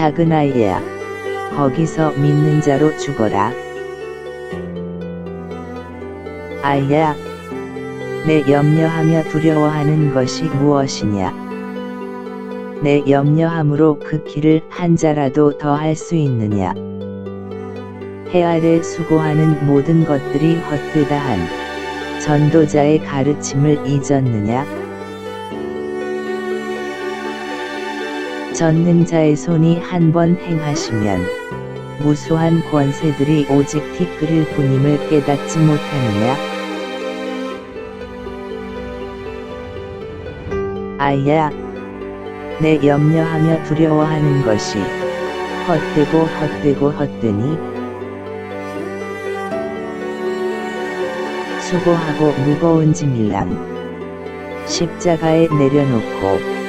작은 아이야. 거기서 믿는 자로 죽어라. 아이야. 내 염려하며 두려워하는 것이 무엇이냐? 내 염려함으로 그 길을 한 자라도 더 할 수 있느냐? 해 아래 수고하는 모든 것들이 헛되다 한 전도자의 가르침을 잊었느냐? 전능자의 손이 한 번 행하시면 무수한 권세들이 오직 티끌일 뿐임을 깨닫지 못하느냐? 아이야, 내 염려하며 두려워하는 것이 헛되고 헛되고 헛되니 수고하고 무거운 짐일랑 십자가에 내려놓고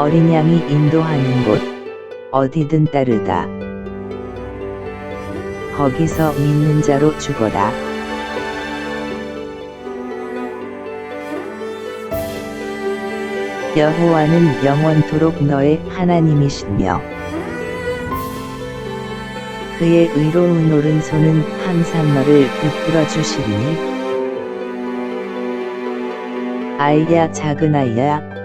어린 양이 인도하는 곳. 어디든 따르다. 거기서 믿는 자로 죽어라. 여호와는 영원토록 너의 하나님이시며 그의 의로운 오른손은 항상 너를 붙들어 주시리니. 아이야 작은 아이야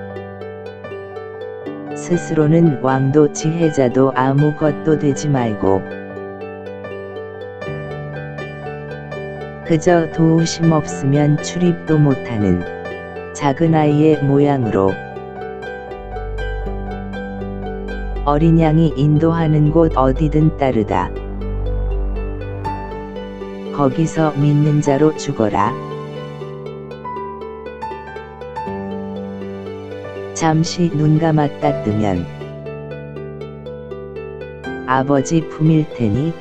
스스로는 왕도 지혜자도 아무것도 되지 말고 그저 도우심 없으면 출입도 못하는 작은 아이의 모양으로 어린 양이 인도하는 곳 어디든 따르다. 거기서 믿는 자로 죽어라. 잠시 눈 감았다 뜨면 아버지 품일 테니